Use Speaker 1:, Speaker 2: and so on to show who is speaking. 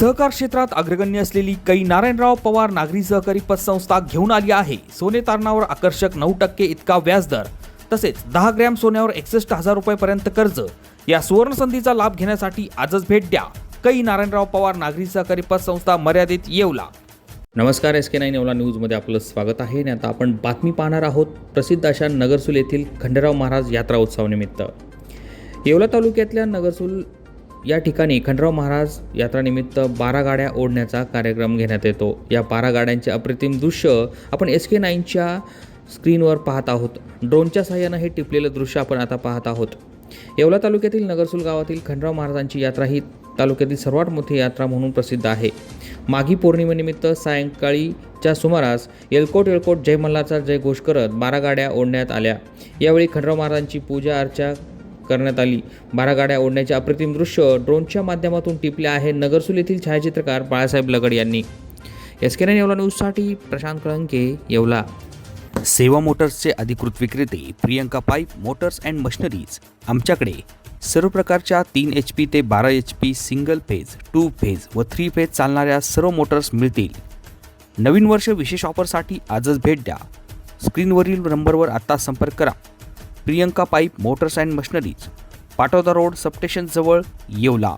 Speaker 1: सहकार क्षेत्रात अग्रगण्य असलेली कै नारायणराव पवार नागरी सहकारी पतसंस्था घेऊन आली आहे. सोने तारणावर आकर्षक नऊ टक्के इतका व्याजदर तसेच दहा ग्रॅम सोन्यावर एकसष्ट हजार रुपयेपर्यंत कर्ज. या सुवर्णसंधीचा लाभ घेण्यासाठी आजच भेट द्या. कै नारायणराव पवार नागरी सहकारी पतसंस्था मर्यादित येवला. नमस्कार एस के नाईन येवला न्यूजमध्ये आपलं स्वागत आहे. आणि आता आपण बातमी पाहणार आहोत प्रसिद्ध अशा नगरसूल येथील खंडेराव महाराज यात्रा उत्सवानिमित्त. येवला तालुक्यातल्या नगरसूल या ठिकाणी खंडराव महाराज यात्रानिमित्त बारा गाड्या ओढण्याचा कार्यक्रम घेण्यात येतो. या बारा गाड्यांचे अप्रतिम दृश्य आपण एस के नाईनच्या स्क्रीनवर पाहत आहोत. ड्रोनच्या सहाय्यानं हे टिपलेलं दृश्य आपण आता पाहत आहोत. येवला तालुक्यातील नगरसूल गावातील खंडराव महाराजांची यात्रा ही तालुक्यातील सर्वात मोठी यात्रा म्हणून प्रसिद्ध आहे. माघी पौर्णिमेनिमित्त सायंकाळीच्या सुमारास येळकोट येळकोट जय मल्हारचा जय घोष करत बारा गाड्या ओढण्यात आल्या. यावेळी खंडराव महाराजांची पूजा अर्चा करण्यात आली. बारा गाड्या ओढण्याचे अप्रतिम दृश्य ड्रोनच्या माध्यमातून टिपले आहे नगरसूल येथील छायाचित्रकार बाळासाहेब लगड यांनी. एस के येवला न्यूजसाठी प्रशांत कळंके येवला. सेवा मोटर्सचे अधिकृत विक्रेते Priyanka pipe motors and machineries आमच्याकडे सर्व प्रकारच्या तीन एच पी ते बारा H P single phase two phase व थ्री फेज चालणाऱ्या सर्व मोटर्स मिळतील. नवीन वर्ष विशेष ऑफरसाठी आजच भेट द्या. स्क्रीनवरील नंबरवर आत्ता संपर्क करा. Priyanka pipe motors and machineries Patoda road सबस्टेशनजवळ Yeola.